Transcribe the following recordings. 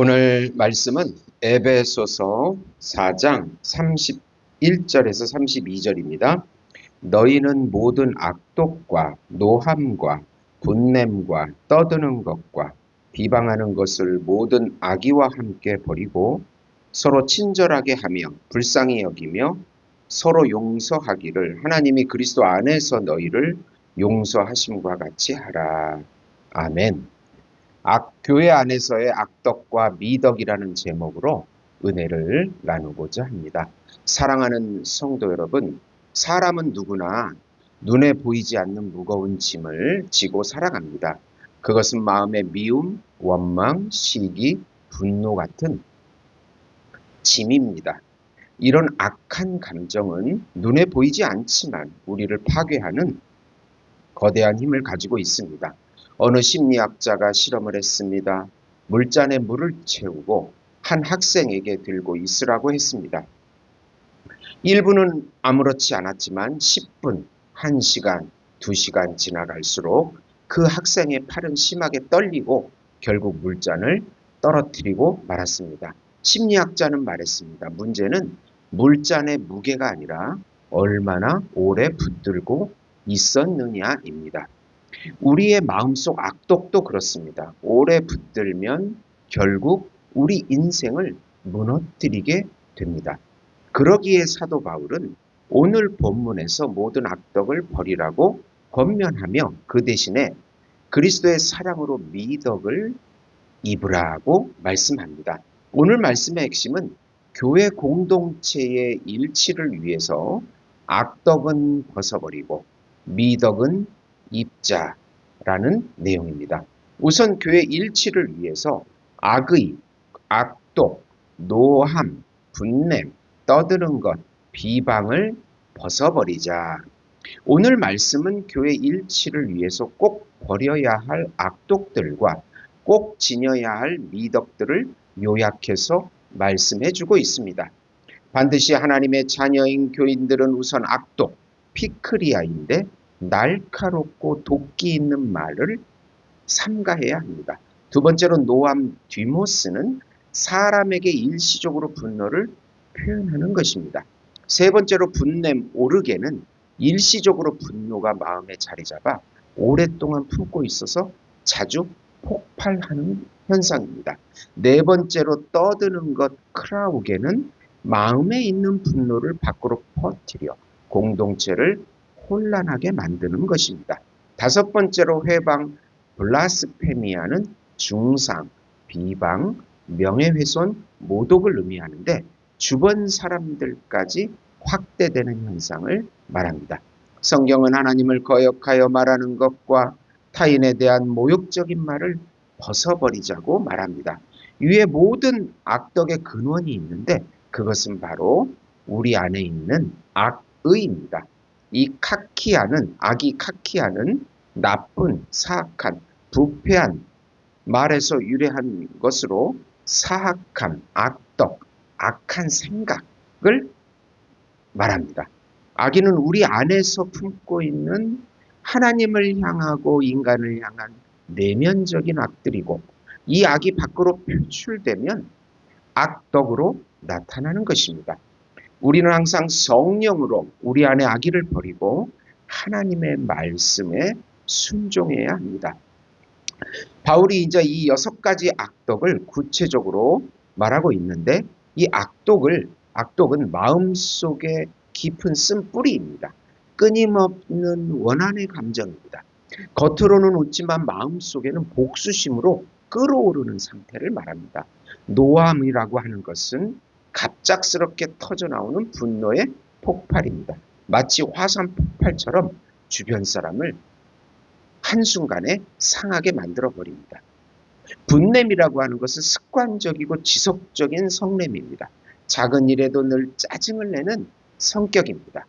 오늘 말씀은 에베소서 4장 31절에서 32절입니다. 너희는 모든 악독과 노함과 분냄과 떠드는 것과 비방하는 것을 모든 악의와 함께 버리고 서로 친절하게 하며 불쌍히 여기며 서로 용서하기를 하나님이 그리스도 안에서 너희를 용서하심과 같이 하라. 아멘. 악, 교회 안에서의 악덕과 미덕이라는 제목으로 은혜를 나누고자 합니다. 사랑하는 성도 여러분, 사람은 누구나 눈에 보이지 않는 무거운 짐을 지고 살아갑니다. 그것은 마음의 미움, 원망, 시기, 분노 같은 짐입니다. 이런 악한 감정은 눈에 보이지 않지만 우리를 파괴하는 거대한 힘을 가지고 있습니다. 어느 심리학자가 실험을 했습니다. 물잔에 물을 채우고 한 학생에게 들고 있으라고 했습니다. 1분은 아무렇지 않았지만 10분, 1시간, 2시간 지나갈수록 그 학생의 팔은 심하게 떨리고 결국 물잔을 떨어뜨리고 말았습니다. 심리학자는 말했습니다. 문제는 물잔의 무게가 아니라 얼마나 오래 붙들고 있었느냐입니다. 우리의 마음속 악독도 그렇습니다. 오래 붙들면 결국 우리 인생을 무너뜨리게 됩니다. 그러기에 사도 바울은 오늘 본문에서 모든 악덕을 버리라고 권면하며 그 대신에 그리스도의 사랑으로 미덕을 입으라고 말씀합니다. 오늘 말씀의 핵심은 교회 공동체의 일치를 위해서 악덕은 벗어버리고 미덕은 입자라는 내용입니다. 우선 교회 일치를 위해서 악의, 악독, 노함, 분냄, 떠드는 것, 비방을 벗어버리자. 오늘 말씀은 교회 일치를 위해서 꼭 버려야 할 악독들과 꼭 지녀야 할 미덕들을 요약해서 말씀해 주고 있습니다. 반드시 하나님의 자녀인 교인들은 우선 악독, 피크리아인데 날카롭고 도끼 있는 말을 삼가해야 합니다. 두 번째로 노암 뒤모스는 사람에게 일시적으로 분노를 표현하는 것입니다. 세 번째로 분냄 오르게는 일시적으로 분노가 마음에 자리 잡아 오랫동안 품고 있어서 자주 폭발하는 현상입니다. 네 번째로 떠드는 것 크라우게는 마음에 있는 분노를 밖으로 퍼뜨려 공동체를 혼란하게 만드는 것입니다. 다섯 번째로 회방 블라스페미아는 중상, 비방, 명예훼손, 모독을 의미하는데 주변 사람들까지 확대되는 현상을 말합니다. 성경은 하나님을 거역하여 말하는 것과 타인에 대한 모욕적인 말을 벗어버리자고 말합니다. 위에 모든 악덕의 근원이 있는데 그것은 바로 우리 안에 있는 악의입니다. 이 카키아는 아기 카키아는 나쁜 사악한 부패한 말에서 유래한 것으로 사악함, 악덕, 악한 생각을 말합니다. 아기는 우리 안에서 품고 있는 하나님을 향하고 인간을 향한 내면적인 악들이고 이 악이 밖으로 표출되면 악덕으로 나타나는 것입니다. 우리는 항상 성령으로 우리 안에 악의를 버리고 하나님의 말씀에 순종해야 합니다. 바울이 이제 이 여섯 가지 악독을 구체적으로 말하고 있는데 이 악독을 악독은 마음속에 깊은 쓴 뿌리입니다. 끊임없는 원한의 감정입니다. 겉으로는 웃지만 마음속에는 복수심으로 끓어오르는 상태를 말합니다. 노함이라고 하는 것은 갑작스럽게 터져나오는 분노의 폭발입니다. 마치 화산 폭발처럼 주변 사람을 한순간에 상하게 만들어 버립니다. 분냄이라고 하는 것은 습관적이고 지속적인 성냄입니다. 작은 일에도 늘 짜증을 내는 성격입니다.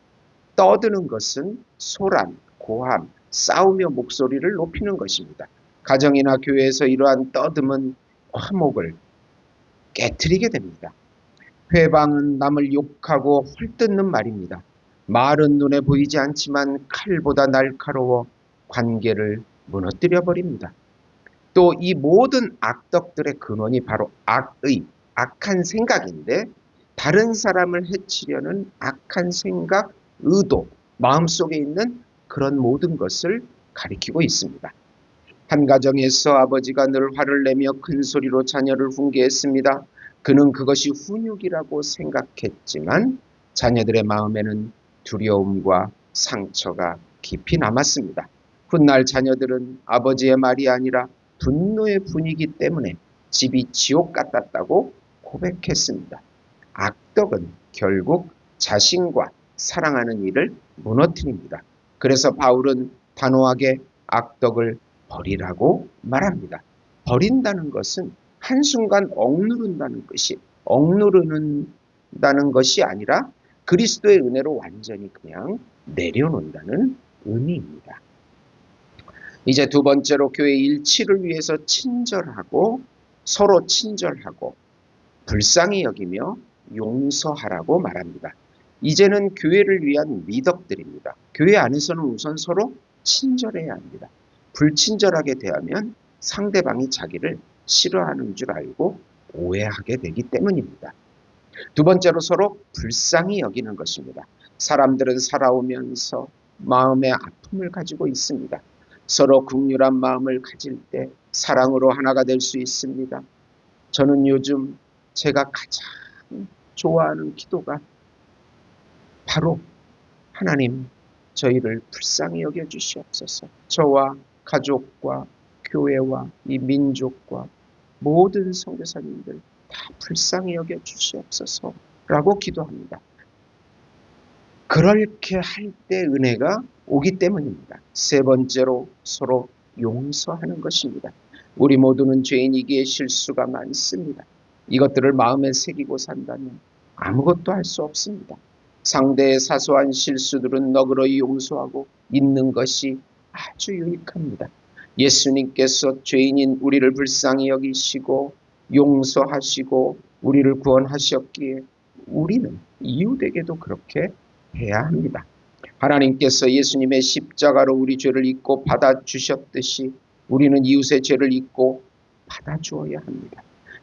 떠드는 것은 소란, 고함, 싸우며 목소리를 높이는 것입니다. 가정이나 교회에서 이러한 떠듬은 화목을 깨뜨리게 됩니다. 회방은 남을 욕하고 헐뜯는 말입니다. 말은 눈에 보이지 않지만 칼보다 날카로워 관계를 무너뜨려 버립니다. 또 이 모든 악덕들의 근원이 바로 악의, 악한 생각인데 다른 사람을 해치려는 악한 생각, 의도, 마음속에 있는 그런 모든 것을 가리키고 있습니다. 한 가정에서 아버지가 늘 화를 내며 큰 소리로 자녀를 훈계했습니다. 그는 그것이 훈육이라고 생각했지만 자녀들의 마음에는 두려움과 상처가 깊이 남았습니다. 훗날 자녀들은 아버지의 말이 아니라 분노의 분위기 때문에 집이 지옥 같았다고 고백했습니다. 악덕은 결국 자신과 사랑하는 이를 무너뜨립니다. 그래서 바울은 단호하게 악덕을 버리라고 말합니다. 버린다는 것은 한순간 억누른다는 것이 억누르는다는 것이 아니라 그리스도의 은혜로 완전히 그냥 내려놓는다는 의미입니다. 이제 두 번째로 교회 일치를 위해서 친절하고 서로 친절하고 불쌍히 여기며 용서하라고 말합니다. 이제는 교회를 위한 미덕들입니다. 교회 안에서는 우선 서로 친절해야 합니다. 불친절하게 대하면 상대방이 자기를 싫어하는 줄 알고 오해하게 되기 때문입니다. 두 번째로 서로 불쌍히 여기는 것입니다. 사람들은 살아오면서 마음의 아픔을 가지고 있습니다. 서로 국률한 마음을 가질 때 사랑으로 하나가 될 수 있습니다. 저는 요즘 제가 가장 좋아하는 기도가 바로 하나님 저희를 불쌍히 여겨 주시옵소서. 저와 가족과 교회와 이 민족과 모든 선교사님들 다 불쌍히 여겨 주시옵소서 라고 기도합니다. 그렇게 할 때 은혜가 오기 때문입니다. 세 번째로 서로 용서하는 것입니다. 우리 모두는 죄인이기에 실수가 많습니다. 이것들을 마음에 새기고 산다면 아무것도 할 수 없습니다. 상대의 사소한 실수들은 너그러이 용서하고 있는 것이 아주 유익합니다. 예수님께서 죄인인 우리를 불쌍히 여기시고 용서하시고 우리를 구원하셨기에 우리는 이웃에게도 그렇게 해야 합니다. 하나님께서 예수님의 십자가로 우리 죄를 잊고 받아주셨듯이 우리는 이웃의 죄를 잊고 받아주어야 합니다.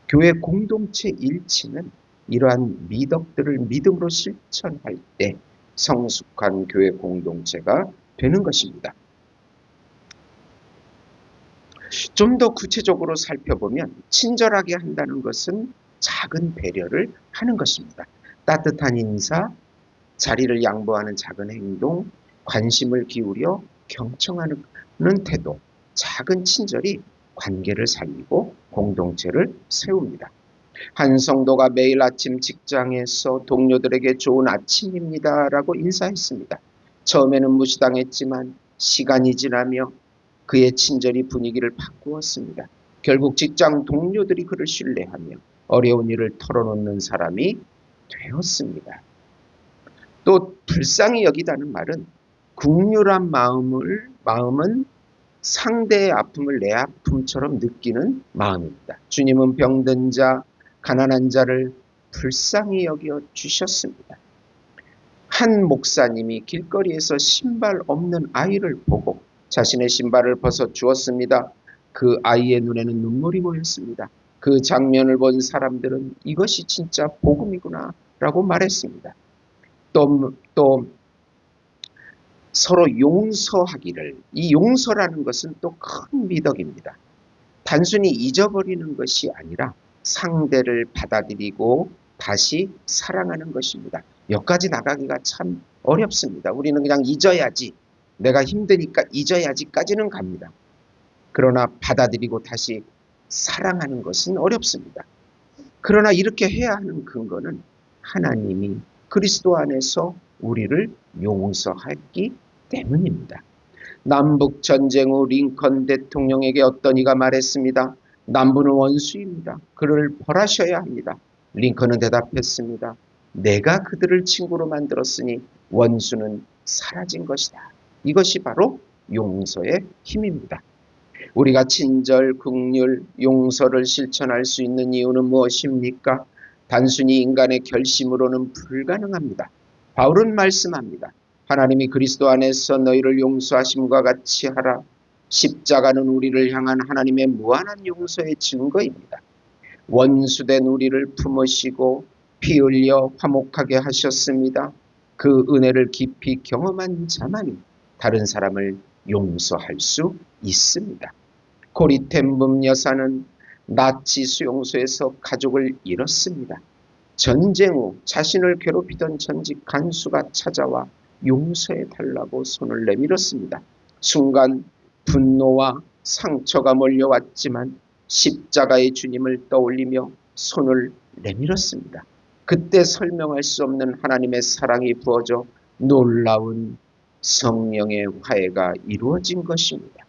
교회 공동체 일치는 이러한 미덕들을 믿음으로 실천할 때 성숙한 교회 공동체가 되는 것입니다. 좀 더 구체적으로 살펴보면 친절하게 한다는 것은 작은 배려를 하는 것입니다. 따뜻한 인사, 자리를 양보하는 작은 행동, 관심을 기울여 경청하는 태도, 작은 친절이 관계를 살리고 공동체를 세웁니다. 한 성도가 매일 아침 직장에서 동료들에게 좋은 아침입니다 라고 인사했습니다. 처음에는 무시당했지만 시간이 지나며 그의 친절이 분위기를 바꾸었습니다. 결국 직장 동료들이 그를 신뢰하며 어려운 일을 털어놓는 사람이 되었습니다. 또 불쌍히 여기다는 말은 국률한 마음을 마음은 상대의 아픔을 내 아픔처럼 느끼는 마음입니다. 주님은 병든 자, 가난한 자를 불쌍히 여겨 주셨습니다. 한 목사님이 길거리에서 신발 없는 아이를 보고 자신의 신발을 벗어 주었습니다. 그 아이의 눈에는 눈물이 보였습니다. 그 장면을 본 사람들은 이것이 진짜 복음이구나 라고 말했습니다. 또, 또 서로 용서하기를 이 용서라는 것은 또 큰 미덕입니다. 단순히 잊어버리는 것이 아니라 상대를 받아들이고 다시 사랑하는 것입니다. 여기까지 나가기가 참 어렵습니다. 우리는 그냥 잊어야지 내가 힘드니까 잊어야지까지는 갑니다. 그러나 받아들이고 다시 사랑하는 것은 어렵습니다. 그러나 이렇게 해야 하는 근거는 하나님이 그리스도 안에서 우리를 용서하기 때문입니다. 남북 전쟁 후 링컨 대통령에게 어떤 이가 말했습니다. 남부는 원수입니다. 그를 벌하셔야 합니다. 링컨은 대답했습니다. 내가 그들을 친구로 만들었으니 원수는 사라진 것이다. 이것이 바로 용서의 힘입니다. 우리가 친절, 극률, 용서를 실천할 수 있는 이유는 무엇입니까? 단순히 인간의 결심으로는 불가능합니다. 바울은 말씀합니다. 하나님이 그리스도 안에서 너희를 용서하심과 같이 하라. 십자가는 우리를 향한 하나님의 무한한 용서의 증거입니다. 원수된 우리를 품으시고 피 흘려 화목하게 하셨습니다. 그 은혜를 깊이 경험한 자만이 다른 사람을 용서할 수 있습니다. 고리템붐 여사는 나치 수용소에서 가족을 잃었습니다. 전쟁 후 자신을 괴롭히던 전직 간수가 찾아와 용서해 달라고 손을 내밀었습니다. 순간 분노와 상처가 몰려왔지만 십자가의 주님을 떠올리며 손을 내밀었습니다. 그때 설명할 수 없는 하나님의 사랑이 부어져 놀라운 성령의 화해가 이루어진 것입니다.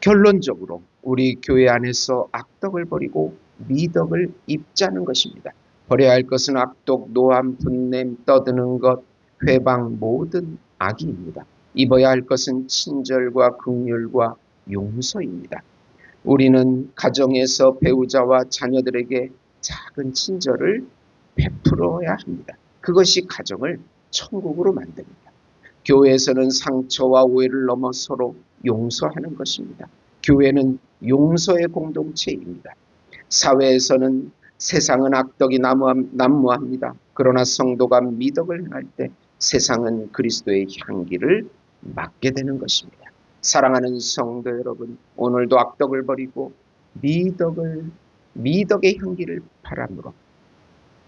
결론적으로 우리 교회 안에서 악덕을 버리고 미덕을 입자는 것입니다. 버려야 할 것은 악독, 노함, 분냄, 떠드는 것, 회방 모든 악입니다. 입어야 할 것은 친절과 긍휼과 용서입니다. 우리는 가정에서 배우자와 자녀들에게 작은 친절을 베풀어야 합니다. 그것이 가정을 천국으로 만듭니다. 교회에서는 상처와 오해를 넘어 서로 용서하는 것입니다. 교회는 용서의 공동체입니다. 사회에서는 세상은 악덕이 난무합니다. 그러나 성도가 미덕을 행할 때 세상은 그리스도의 향기를 맡게 되는 것입니다. 사랑하는 성도 여러분, 오늘도 악덕을 버리고 미덕을 미덕의 향기를 바람으로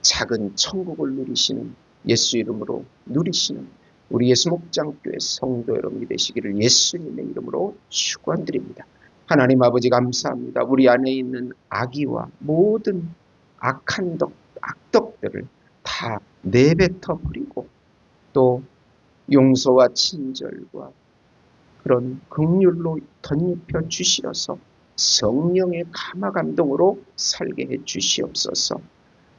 작은 천국을 누리시는 예수 이름으로 누리시는 우리 예수 목장교회 성도 여러분이 되시기를 예수님의 이름으로 축원드립니다. 하나님 아버지 감사합니다. 우리 안에 있는 악의와 모든 악한 덕, 악덕들을 다 내뱉어 버리고 또 용서와 친절과 그런 극률로 덧입혀 주시어서 성령의 감화 감동으로 살게 해 주시옵소서.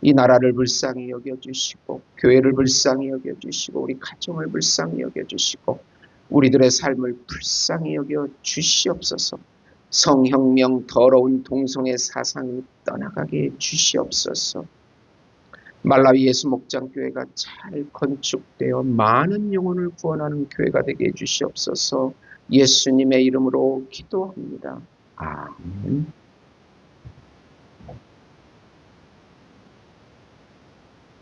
이 나라를 불쌍히 여겨 주시고 교회를 불쌍히 여겨 주시고 우리 가정을 불쌍히 여겨 주시고 우리들의 삶을 불쌍히 여겨 주시옵소서. 성혁명 더러운 동성애 사상이 떠나가게 해 주시옵소서. 말라위 예수 목장 교회가 잘 건축되어 많은 영혼을 구원하는 교회가 되게 해 주시옵소서. 예수님의 이름으로 기도합니다. 아멘.